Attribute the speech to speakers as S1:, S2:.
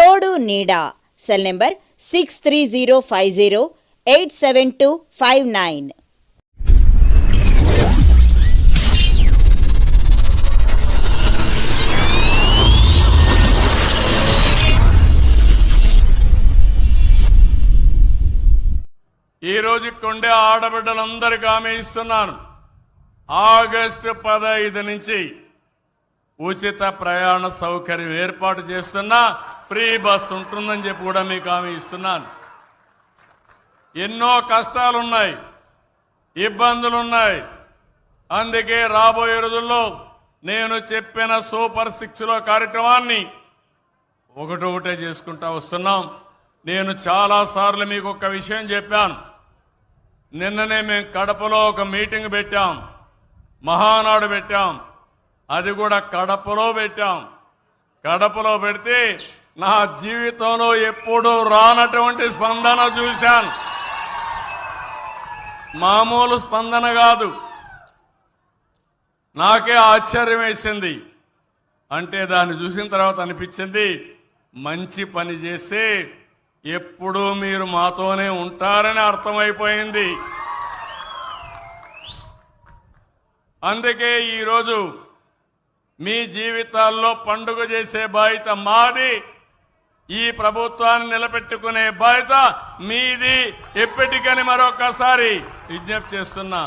S1: తోడు నీడా. Cell number six three zero five zero eight seven two five nine.
S2: ఈ రోజు కొండే ఆడబిడ్డలందరికీ ఆమె ఇస్తున్నాను. ఆగస్టు పదహైదు నుంచి ఉచిత ప్రయాణ సౌకర్యం ఏర్పాటు చేస్తున్నా ఫ్రీ బస్ ఉంటుందని చెప్పి కూడా మీకు హామీ ఇస్తున్నాను. ఎన్నో కష్టాలున్నాయి ఇబ్బందులున్నాయి. అందుకే రాబోయే రోజుల్లో నేను చెప్పిన సూపర్ సిక్స్లో కార్యక్రమాన్ని ఒకటొకటే చేసుకుంటా వస్తున్నాం. నేను చాలాసార్లు మీకు ఒక విషయం చెప్పాను. నిన్ననే మేము కడపలో ఒక మీటింగ్ పెట్టాం. మహానాడు పెట్టాం. అది కూడా కడపలో పెట్టాం. కడపలో పెడితే నా జీవితంలో ఎప్పుడూ రానటువంటి స్పందన చూశాను. మామూలు స్పందన కాదు. నాకే ఆశ్చర్యం వేసింది. అంటే దాన్ని చూసిన తర్వాత అనిపించింది మంచి పని చేస్తే ఎప్పుడూ మీరు మాతోనే ఉంటారని అర్థమైపోయింది. అందుకే ఈరోజు మీ జీవితాల్లో పండుగ చేసే బాధ్యత మాది. ఈ ప్రభుత్వాన్ని నిలబెట్టుకునే బాధ్యత మీది ఎప్పటికని మరొకసారి విజ్ఞప్తి చేస్తున్నా.